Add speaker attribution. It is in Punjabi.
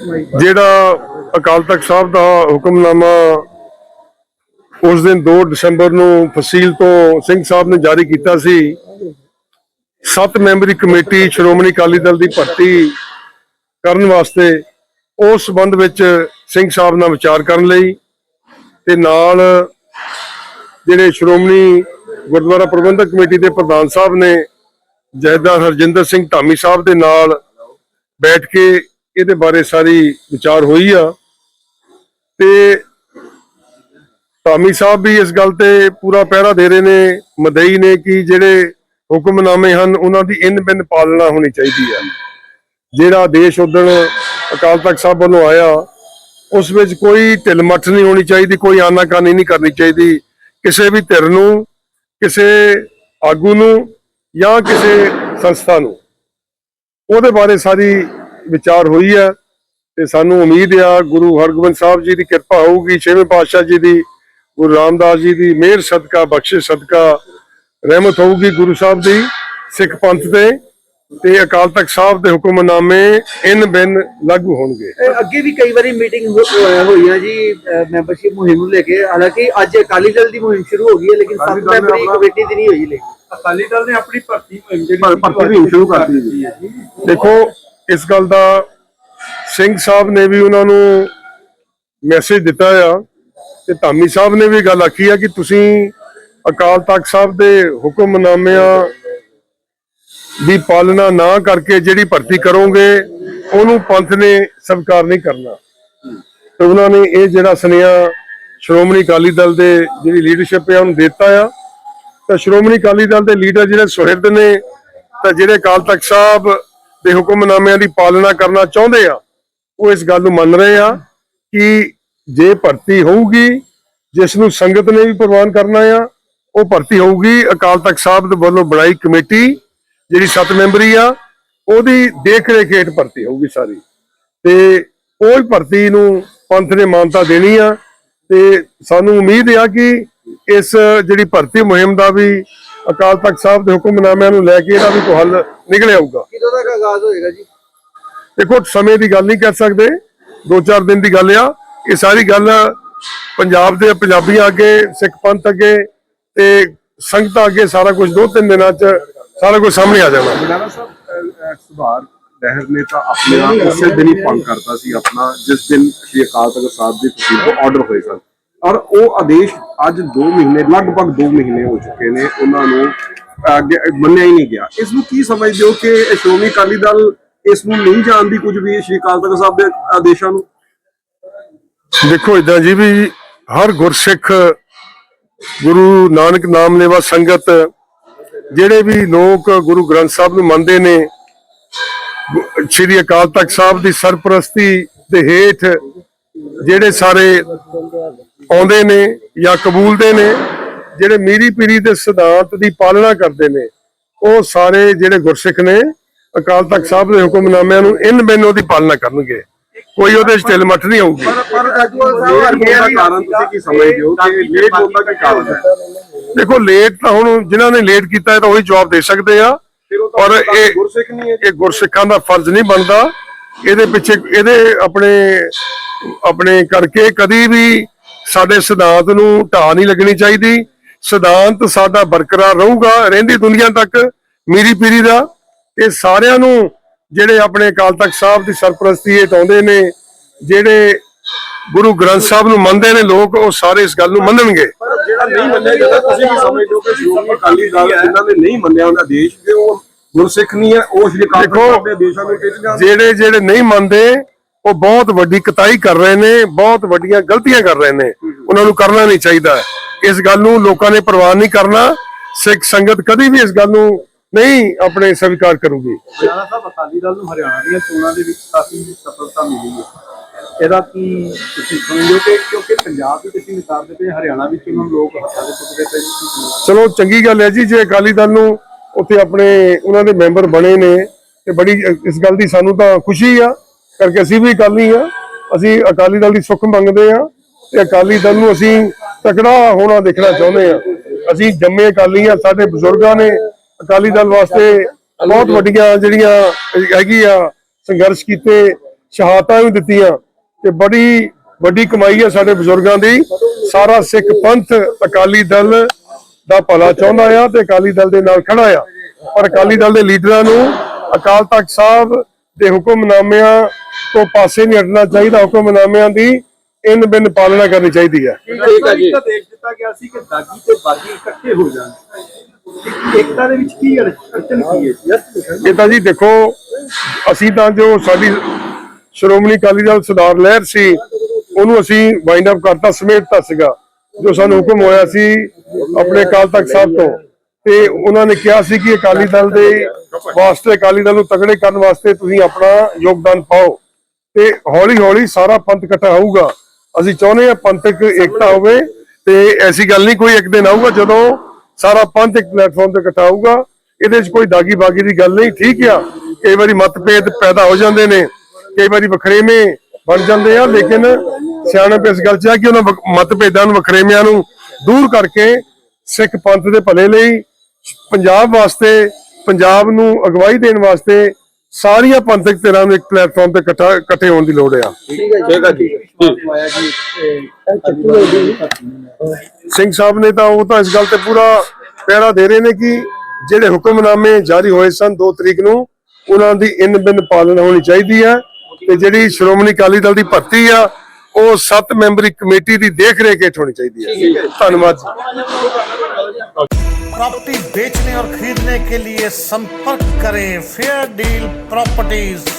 Speaker 1: ਜਿਹੜਾ ਅਕਾਲ ਤਖਤ ਸਾਹਿਬ ਦਾ ਹੁਕਮਨਾਮਾ ਉਸ ਦਿਨ 2 ਦਸੰਬਰ ਨੂੰ ਫਸੀਲ ਤੋਂ ਸਿੰਘ ਸਾਹਿਬ ਨੇ ਜਾਰੀ ਕੀਤਾ ਸੀ, ਸੱਤ ਮੈਂਬਰੀ ਕਮੇਟੀ ਸ਼੍ਰੋਮਣੀ ਅਕਾਲੀ ਦਲ ਦੀ ਭਰਤੀ ਕਰਨ ਵਾਸਤੇ ਉਸ ਸੰਬੰਧ ਵਿੱਚ ਸਿੰਘ ਸਾਹਿਬ ਨਾਲ ਵਿਚਾਰ ਕਰਨ ਲਈ ਤੇ ਨਾਲ ਜਿਹੜੇ ਸ਼੍ਰੋਮਣੀ ਗੁਰਦੁਆਰਾ ਪ੍ਰਬੰਧਕ ਕਮੇਟੀ ਦੇ ਪ੍ਰਧਾਨ ਸਾਹਿਬ ਨੇ ਜਥੇਦਾਰ ਹਰਜਿੰਦਰ ਸਿੰਘ ਧਾਮੀ ਸਾਹਿਬ ਦੇ ਨਾਲ ਬੈਠ ਕੇ ਇਹਦੇ ਬਾਰੇ ਸਾਰੀ ਵਿਚਾਰ ਹੋਈ ਆ। ਤੇ ਧਾਮੀ ਸਾਹਿਬ ਵੀ ਇਸ ਗੱਲ ਤੇ ਪੂਰਾ ਪਹਿਰਾ ਦੇ ਰਹੇ ਨੇ, ਮਦਈ ਨੇ ਕਿ ਜਿਹੜੇ ਹੁਕਮਨਾਮੇ ਹਨ, ਉਹਨਾਂ ਦੀ ਇਨ ਬਿਨ ਪਾਲਣਾ ਹੋਣੀ ਚਾਹੀਦੀ ਹੈ ਜਿਹੜਾ ਆਦੇਸ਼ ਉਦਣ ਅਕਾਲ ਤਖਤ ਸਾਹਿਬ ਵੱਲੋਂ ਆਇਆ, ਉਸ ਵਿੱਚ ਕੋਈ ਢਿਲਮੱਠ ਨਹੀਂ ਹੋਣੀ ਚਾਹੀਦੀ, ਕੋਈ ਆਨਾਕਾਨੀ ਨਹੀਂ ਕਰਨੀ ਚਾਹੀਦੀ। ਕਿਸੇ ਵੀ ਧਿਰ ਨੂੰ, ਕਿਸੇ ਆਗੂ ਨੂੰ ਜਾਂ ਕਿਸੇ ਸੰਸਥਾ ਨੂੰ, ਉਹਦੇ ਬਾਰੇ ਸਾਰੀ ਵਿਚਾਰ ਹੋਈ ਹੈ ਤੇ ਸਾਨੂੰ ਉਮੀਦ ਆ ਗੁਰੂ ਹਰਗੋਬਿੰਦ ਸਾਹਿਬ ਜੀ ਦੀ ਕਿਰਪਾ ਹੋਊਗੀ ਛੇਵੇਂ ਪਾਤਸ਼ਾਹ ਜੀ ਦੀ ਗੁਰੂ ਰਾਮਦਾਸ ਜੀ ਦੀ ਮਿਹਰ ਸਦਕਾ ਬਖਸ਼ਿਸ਼ ਸਦਕਾ ਰਹਿਮਤ ਹੋਊਗੀ ਗੁਰੂ ਸਾਹਿਬ ਦੀ ਸਿੱਖ ਪੰਥ ਤੇ ਤੇ ਅਕਾਲ ਤਖਤ ਸਾਹਿਬ ਦੇ ਹੁਕਮਨਾਮੇ ਇਨ ਬਿਨ ਲਾਗੂ ਹੋਣਗੇ।
Speaker 2: ਇਹ ਅੱਗੇ ਵੀ ਕਈ ਵਾਰੀ ਮੀਟਿੰਗ ਹੋਈਆਂ ਜੀ ਮੈਂਬਰਸ਼ਿਪ ਮੁਹਿੰਮ ਨੂੰ ਲੈ ਕੇ। ਹਾਲਾਂਕਿ ਅੱਜ ਅਕਾਲੀ ਦਲ ਦੀ ਮੁਹਿੰਮ ਸ਼ੁਰੂ ਹੋ ਗਈ ਹੈ ਲੇਕਿਨ ਸੱਤ ਮੈਂਬਰੀ ਕਮੇਟੀ ਦੀ ਨਹੀਂ ਹੋਈ ਲੇਕਿਨ
Speaker 3: ਅਕਾਲੀ ਦਲ ਨੇ ਆਪਣੀ ਭਰਤੀ ਮੁਹਿੰਮ ਜਿਹੜੀ
Speaker 4: ਭਰਤੀ ਮੁਹਿੰਮ ਸ਼ੁਰੂ ਕਰ ਦਿੱਤੀ
Speaker 3: ਹੈ
Speaker 1: ਦੇਖੋ ਇਸ ਗੱਲ ਦਾ ਸਿੰਘ ਸਾਹਿਬ ਨੇ ਵੀ ਉਹਨਾਂ ਨੂੰ ਮੈਸੇਜ ਦਿੱਤਾ ਆ ਤੇ ਧਾਮੀ ਸਾਹਿਬ ਨੇ ਵੀ ਗੱਲ ਆਖੀ ਆ ਕਿ ਤੁਸੀਂ ਅਕਾਲ ਤਖਤ ਸਾਹਿਬ ਦੇ ਹੁਕਮਨਾਮਿਆਂ ਦੀ ਪਾਲਣਾ ਨਾ ਕਰਕੇ ਜਿਹੜੀ ਭਰਤੀ ਕਰੋਗੇ, ਉਹਨੂੰ ਪੰਥ ਨੇ ਸਵੀਕਾਰ ਨਹੀਂ ਕਰਨਾ। ਤੇ ਉਹਨਾਂ ਨੇ ਇਹ ਜਿਹੜਾ ਸੁਨੇਹਾ ਸ਼੍ਰੋਮਣੀ ਅਕਾਲੀ ਦਲ ਦੇ ਜਿਹੜੀ ਲੀਡਰਸ਼ਿਪ ਹੈ ਉਹਨੂੰ ਦਿੱਤਾ ਆ। ਤਾਂ ਸ਼੍ਰੋਮਣੀ ਅਕਾਲੀ ਦਲ ਦੇ ਲੀਡਰ ਜਿਹੜੇ ਸੁਹਿਰਦ ਨੇ, ਤਾਂ ਜਿਹੜੇ ਅਕਾਲ ਤਖਤ ਸਾਹਿਬ ਦੇ ਹੁਕਮਨਾਮਿਆਂ ਦੀ ਪਾਲਣਾ ਕਰਨਾ ਚਾਹੁੰਦੇ ਆ, ਉਹ ਇਸ ਗੱਲ ਨੂੰ ਮੰਨ ਰਹੇ ਆ ਕਿ ਜੇ ਭਰਤੀ ਹੋਊਗੀ, ਜਿਸ ਨੂੰ ਸੰਗਤ ਨੇ ਵੀ ਪ੍ਰਵਾਨ ਕਰਨਾ ਆ, ਉਹ ਭਰਤੀ ਹੋਊਗੀ। ਅਕਾਲ ਤਖਤ ਸਾਹਿਬ ਦੇ ਵੱਲੋਂ ਬਣਾਈ ਕਮੇਟੀ ਜਿਹੜੀ ਸੱਤ ਮੈਂਬਰੀ ਆ, ਉਹਦੀ ਦੇਖ ਰੇਖ ਹੇਠ ਭਰਤੀ ਹੋਊਗੀ ਸਾਰੀ। ਤੇ ਉਹ ਭਰਤੀ ਨੂੰ ਪੰਥ ਨੇ ਮਾਨਤਾ ਦੇਣੀ ਆ, ਤੇ ਸਾਨੂੰ ਉਮੀਦ ਆ ਕਿ ਇਸ ਜਿਹੜੀ ਭਰਤੀ ਮੁਹਿੰਮ ਦਾ ਵੀ ਅਕਾਲ ਤਖਤ ਸਾਹਿਬ ਦੇ ਹੁਕਮਨਾਮਿਆਂ ਨੂੰ ਲੈ ਕੇ ਇਹਦਾ ਵੀ ਕੋਈ ਹੱਲ ਨਿਕਲ ਆਊਗਾ
Speaker 2: ਕਿਦੋਂ ਤੱਕ ਆਗਾਜ਼ ਹੋਏਗਾ ਜੀ?
Speaker 1: ਦੇਖੋ ਸਮੇਂ ਦੀ ਗੱਲ ਨਹੀਂ ਕਰ ਸਕਦੇ। ਦੋ ਚਾਰ ਦਿਨ ਦੀ ਗੱਲ ਆ। ਇਹ ਸਾਰੀ ਗੱਲ ਪੰਜਾਬ ਦੇ ਪੰਜਾਬੀਆਂ ਅੱਗੇ ਸਿੱਖ ਪੰਥ ਅੱਗੇ ਤੇ ਸੰਗਤਾਂ ਅੱਗੇ ਸਾਰਾ ਕੁਝ ਦੋ ਤਿੰਨ ਦਿਨਾਂ 'ਚ ਸਾਰਾ ਕੁਝ ਸਾਹਮਣੇ ਆ ਜਾਣਾ।
Speaker 4: ਸਾਹਿਬ ਸੁਭਾਰ ਲਹਿਰ ਨੇ ਤਾਂ ਆਪਣੇ ਆਪ ਉਸੇ ਦਿਨ ਹੀ ਭੰਗ ਕਰਤਾ ਸੀ ਆਪਣਾ ਜਿਸ ਦਿਨ ਸ਼੍ਰੀ ਅਕਾਲ ਤਖਤ ਸਾਹਿਬ ਦੀ ਤਸਦੀਕ ਤੋਂ ਆਰਡਰ ਹੋਏ ਸਨ। ਔਰ ਉਹ ਆਦੇਸ਼ ਅੱਜ 2 ਮਹੀਨੇ, ਲਗਭਗ 2 ਮਹੀਨੇ ਹੋ ਚੁੱਕੇ ਨੇ, ਉਹਨਾਂ ਨੂੰ ਮੰਨਿਆ ਹੀ ਨਹੀਂ ਗਿਆ। ਇਸ ਨੂੰ ਕੀ ਸਮਝਦੇ ਹੋ ਕਿ ਸ਼੍ਰੋਮਣੀ ਅਕਾਲੀ ਦਲ ਇਸ ਨੂੰ ਨਹੀਂ ਜਾਣਦੀ ਕੁਝ ਵੀ ਸ਼੍ਰੀ ਅਕਾਲ ਤਖਤ ਸਾਹਿਬ ਦੇ ਆਦੇਸ਼ਾਂ ਨੂੰ?
Speaker 1: ਦੇਖੋ ਇਦਾਂ ਜੀ ਵੀ ਹਰ ਗੁਰਸਿੱਖ ਗੁਰੂ ਨਾਨਕ ਨਾਮ ਲੈਵਾ ਸੰਗਤ, ਜਿਹੜੇ ਵੀ ਲੋਕ ਗੁਰੂ ਗ੍ਰੰਥ ਸਾਹਿਬ ਨੂੰ ਮੰਨਦੇ ਨੇ, ਸ਼੍ਰੀ ਅਕਾਲ ਤਖਤ ਸਾਹਿਬ ਦੀ ਸਰਪ੍ਰਸਤੀ ਦੇ ਹੇਠ ਜਿਹੜੇ ਸਾਰੇ ਆਉਂਦੇ ਨੇ ਜਾਂ ਕਬੂਲਦੇ ਨੇ ਜਿਹੜੇ ਮੀਰੀ ਪੀਰੀ ਦੇ ਸਿਧਾਂਤ ਦੀ ਪਾਲਣਾ ਕਰਦੇ ਨੇ ਉਹ ਸਾਰੇ ਜਿਹੜੇ ਗੁਰਸਿੱਖ ਨੇ ਅਕਾਲ ਤਖਤ ਸਾਹਿਬ ਦੇ ਹੁਕਮਨਾਮਿਆਂ ਨੂੰ ਇਨ ਬਿਨ ਉਹਦੀ ਪਾਲਣਾ ਕਰਨਗੇ। ਕੋਈ ਉਹਦੇ ਚ ਢਿੱਲ ਮੱਠ ਨਹੀਂ ਆਊਗੀ
Speaker 4: ਪਰ ਪਰ ਲੇਟ ਹੋਣ ਦਾ ਕਾਰਨ ਤੁਸੀਂ ਕੀ ਸਮਝਦੇ ਹੋ ਕਿ ਲੇਟ ਹੋਣ ਦਾ ਕੀ ਕਾਰਨ ਹੈ?
Speaker 1: ਦੇਖੋ ਲੇਟ ਤਾਂ ਹੁਣ ਜਿਨ੍ਹਾਂ ਨੇ ਲੇਟ ਕੀਤਾ ਹੈ ਤਾਂ ਉਹੀ ਜਵਾਬ ਦੇ ਸਕਦੇ ਆ। ਔਰ ਇਹ
Speaker 4: ਗੁਰਸਿੱਖ ਨਹੀਂ ਹੈ
Speaker 1: ਇਹ ਗੁਰਸਿੱਖਾਂ ਦਾ ਫਰਜ਼ ਨਹੀਂ ਬਣਦਾ। ਇਹਦੇ ਪਿੱਛੇ ਇਹਦੇ ਆਪਣੇ ਆਪਣੇ ਕਰਕੇ ਕਦੀ ਵੀ ਸਾਡੇ ਸਿਧਾਂਤ ਨੂੰ ਢਾਹ ਨਹੀਂ ਲੱਗਣੀ ਚਾਹੀਦੀ। ਸਿਧਾਂਤ ਸਾਡਾ ਬਰਕਰਾਰ ਰਹੂਗਾ ਰਹਿੰਦੀ ਦੁਨੀਆ ਤੱਕ ਮੀਰੀ ਪੀਰੀ ਦਾ। ਤੇ ਸਾਰਿਆਂ ਨੂੰ ਜਿਹੜੇ ਆਪਣੇ ਅਕਾਲ ਤਖਤ ਸਾਹਿਬ ਦੀ ਸਰਪ੍ਰਸਤੀ ਹੇਠ ਆਉਂਦੇ ਨੇ ਜਿਹੜੇ ਗੁਰੂ ਗ੍ਰੰਥ ਸਾਹਿਬ ਨੂੰ ਮੰਨਦੇ ਨੇ ਲੋਕ ਉਹ ਸਾਰੇ ਇਸ ਗੱਲ ਨੂੰ ਮੰਨਣਗੇ।
Speaker 4: ਪਰ ਜਿਹੜਾ ਨਹੀਂ ਮੰਨਿਆ ਜਾਂਦਾ ਤੁਸੀਂ ਕੀ ਸਮਝਦੇ ਹੋ ਕਿ ਸ਼੍ਰੋਮਣੀ ਅਕਾਲੀ ਦਲ ਜਿਨ੍ਹਾਂ ਨੇ ਨਹੀਂ ਮੰਨਿਆ ਉਹਦਾ ਦੇਸ਼ ਕਿ ਉਹ ਗੁਰਸਿੱਖ ਨਹੀਂ ਹੈ ਉਹ ਸ਼੍ਰੀ ਅਕਾਲ ਤਖਤ
Speaker 1: ਦੇਖੋ,
Speaker 4: ਸਾਹਿਬ ਦੇ ਦੇਸ਼ਾਂ ਨੂੰ ਟਿਕ ਜਾਂਦੇ
Speaker 1: ਜਿਹੜੇ ਜਿਹੜੇ ਨਹੀਂ ਮੰਨਦੇ ਉਹ ਬਹੁਤ ਵੱਡੀ ਕਤਾਈ ਕਰ ਰਹੇ ਨੇ ਬਹੁਤ ਵੱਡੀਆਂ ਗਲਤੀਆਂ ਕਰ ਰਹੇ ਨੇ। ਉਹਨਾਂ ਨੂੰ ਕਰਨਾ ਨਹੀਂ ਚਾਹੀਦਾ। ਇਸ ਗੱਲ ਨੂੰ ਲੋਕਾਂ ਨੇ ਪ੍ਰਵਾਨ ਨਹੀਂ ਕਰਨਾ। ਸਿੱਖ ਸੰਗਤ ਕਦੀ ਵੀ ਇਸ ਗੱਲ ਨੂੰ ਨਹੀਂ ਆਪਣੇ ਸਵੀਕਾਰ ਕਰੂਗੀ।
Speaker 3: ਹਰਿਆਣਾ ਸਾਹਿਬ ਅਕਾਲੀ ਦਲ ਨੂੰ ਹਰਿਆਣਾ ਦੀਆਂ ਚੋਣਾਂ ਦੇ ਵਿੱਚ ਕਾਫੀ ਸਫਲਤਾ ਮਿਲੀ ਹੈ। ਇਹਦਾ ਕੀ ਤੁਸੀਂ ਸਮਝਦੇ ਹੋ ਕਿ ਕਿਉਂਕਿ ਪੰਜਾਬ ਦੀ ਤੁਸੀਂ ਮਿਸਾਲ ਦੇ ਪਏ ਹਰਿਆਣਾ ਵਿੱਚ ਉਹਨਾਂ ਨੂੰ ਲੋਕ ਹੱਥਾਂ ਦੇ ਚੁੱਕਦੇ ਪਏ ਨੇ ਕੀ
Speaker 1: ਚਲੋ ਚੰਗੀ ਗੱਲ ਹੈ ਜੀ ਜੇ ਅਕਾਲੀ ਦਲ ਨੂੰ ਉੱਥੇ ਆਪਣੇ ਉਹਨਾਂ ਦੇ ਮੈਂਬਰ ਬਣੇ ਨੇ ਤੇ ਬੜੀ ਇਸ ਗੱਲ ਦੀ ਸਾਨੂੰ ਤਾਂ ਖੁਸ਼ੀ ਆ। ਕਰਕੇ ਅਸੀਂ ਵੀ ਅਕਾਲੀ ਆ। ਅਸੀਂ ਅਕਾਲੀ ਦਲ ਦੀ ਸੁੱਖ ਮੰਗਦੇ ਆ ਤੇ ਅਕਾਲੀ ਦਲ ਨੂੰ ਅਸੀਂ ਤਕੜਾ ਹੋਣਾ ਦੇਖਣਾ ਚਾਹੁੰਦੇ ਆ। ਅਸੀਂ ਜੰਮੇ ਅਕਾਲੀ ਆ, ਸਾਡੇ ਬਜ਼ੁਰਗਾਂ ਨੇ ਅਕਾਲੀ ਦਲ ਵਾਸਤੇ ਬਹੁਤ ਵੱਡੀਆਂ ਜਿਹੜੀਆਂ ਹੈਗੀ ਆ, ਸੰਘਰਸ਼ ਕੀਤੇ, ਸ਼ਹਾਦਤਾਂ ਵੀ ਦਿੱਤੀਆਂ ਤੇ ਬੜੀ ਵੱਡੀ ਕਮਾਈ ਹੈ ਸਾਡੇ ਬਜ਼ੁਰਗਾਂ ਦੀ। ਸਾਰਾ ਸਿੱਖ ਪੰਥ ਅਕਾਲੀ ਦਲ ਦਾ ਭਲਾ ਚਾਹੁੰਦਾ ਆ ਤੇ ਅਕਾਲੀ ਦਲ ਦੇ ਨਾਲ ਖੜਾ ਆ। ਪਰ ਅਕਾਲੀ ਦਲ ਦੇ ਲੀਡਰਾਂ ਨੂੰ ਅਕਾਲ ਤਖਤ ਸਾਹਿਬ ਦੇ ਹੁਕਮਨਾਮਿਆਂ ਤੋਂ ਪਾਸੇ ਨਹੀਂ ਹਟਣਾ ਚਾਹੀਦਾ ਹੁਕਮਨਾਮਿਆਂ ਦੀ ਇਨ ਬਿਨ ਪਾਲਣਾ ਕਰਨੀ ਚਾਹੀਦੀ ਹੈ।
Speaker 3: ਠੀਕ ਹੈ ਜੀ। ਦੇਖ ਦਿੱਤਾ ਗਿਆ ਸੀ ਕਿ ਦਾਗੀ ਤੇ ਬਾਗੀ ਇਕੱਠੇ ਹੋ ਜਾਣ। ਏਕਤਾ ਦੇ ਵਿੱਚ ਕੀ ਅੜ- ਅੜਚਨ ਕੀ ਹੈ? ਯਸ
Speaker 1: ਇਹ ਤਾਂ ਜੀ ਦੇਖੋ ਅਸੀਂ ਤਾਂ ਜੋ ਸਾਡੀ ਸ਼੍ਰੋਮਣੀ ਅਕਾਲੀ ਦਲ ਸੁਧਾਰ ਲਹਿਰ ਸੀ ਉਹਨੂੰ ਅਸੀਂ ਵਾਈਂਡ ਅਪ ਕਰਤਾ ਸਮੇਟਤਾ ਸੀਗਾ ਜੋ ਸਾਨੂੰ ਹੁਕਮ ਹੋਇਆ ਸੀ ਆਪਣੇ ਅਕਾਲ ਤਖਤ ਸਾਹਿਬ ਤੋਂ। ਤੇ ਉਹਨਾਂ ਨੇ ਕਿਹਾ ਸੀ ਕਿ ਅਕਾਲੀ ਦਲ ਦੇ ਵਾਸਤੇ ਅਕਾਲੀ ਦਲ ਨੂੰ ਤਗੜੇ ਕਰਨ ਵਾਸਤੇ ਤੁਸੀਂ ਆਪਣਾ ਯੋਗਦਾਨ ਪਾਓ। ਤੇ ਹੌਲੀ ਹੌਲੀ ਸਾਰਾ ਪੰਥ ਇਕੱਠਾ ਹੋਊਗਾ। ਅਸੀਂ ਚਾਹੁੰਦੇ ਹਾਂ ਪੰਥਕ ਏਕਤਾ ਹੋਵੇ ਤੇ ਐਸੀ ਗੱਲ ਨਹੀਂ ਕੋਈ ਇੱਕ ਦਿਨ ਆਊਗਾ ਜਦੋਂ ਸਾਰਾ ਪੰਥ ਇੱਕ ਪਲੇਟਫਾਰਮ ਤੇ ਇਕੱਠਾ ਹੋਊਗਾ। ਇਹਦੇ 'ਚ ਕੋਈ ਦਾਗੀ ਬਾਗੀ ਦੀ ਗੱਲ ਨਹੀਂ ਠੀਕ ਆ। ਕਈ ਵਾਰੀ ਮਤਭੇਦ ਪੈਦਾ ਹੋ ਜਾਂਦੇ ਨੇ ਕਈ ਵਾਰੀ ਵਖਰੇਵੇਂ ਬਣ ਜਾਂਦੇ ਆ ਲੇਕਿਨ ਸਿਆਣਪ ਇਸ ਗੱਲ 'ਚ ਆ ਕਿ ਉਹਨਾਂ ਮਤਭੇਦਾਂ ਨੂੰ ਵਖਰੇਵਿਆਂ ਨੂੰ ਦੂਰ ਕਰਕੇ ਸਿੱਖ ਪੰਥ ਦੇ ਭਲੇ ਲਈ ਪੰਜਾਬ ਵਾਸਤੇ ਪੰਜਾਬ ਨੂੰ ਅਗਵਾਈ ਦੇਣ ਵਾਸਤੇ ਸਾਰੀਆਂ ਪੰਥਕ ਧਿਰਾਂ ਨੂੰ ਇੱਕ ਪਲੇਟਫਾਰਮ ਤੇ ਇਕੱਠਾ ਇਕੱਠੇ ਹੋਣ ਦੀ ਲੋੜ ਆ।
Speaker 2: ਠੀਕ ਹੈ
Speaker 3: ਠੀਕ ਹੈ ਜੀ। ਆਇਆ ਜੀ
Speaker 1: ਸਿੰਘ ਸਾਹਿਬ ਨੇ ਤਾਂ ਉਹ ਤਾਂ ਇਸ ਗੱਲ ਤੇ ਪੂਰਾ ਪਹਿਰਾ ਦੇ ਰਹੇ ਨੇ ਕਿ ਜਿਹੜੇ ਹੁਕਮਨਾਮੇ ਜਾਰੀ ਹੋਏ ਸਨ 2 ਤਰੀਕ ਨੂੰ ਉਹਨਾਂ ਦੀ ਇਨ ਬਿਨ ਪਾਲਣਾ ਹੋਣੀ ਚਾਹੀਦੀ ਹੈ ਤੇ ਜਿਹੜੀ ਸ਼੍ਰੋਮਣੀ ਅਕਾਲੀ ਦਲ ਦੀ ਭਰਤੀ ਆ ਉਹ 7 ਮੈਂਬਰੀ ਕਮੇਟੀ ਦੀ ਦੇਖ ਰੇਖ ਹੇਠ ਹੋਣੀ ਚਾਹੀਦੀ ਹੈ ਧੰਨਵਾਦ ਜੀ
Speaker 5: प्रॉपर्टी बेचने और खरीदने के लिए संपर्क करें फेयर डील प्रॉपर्टीज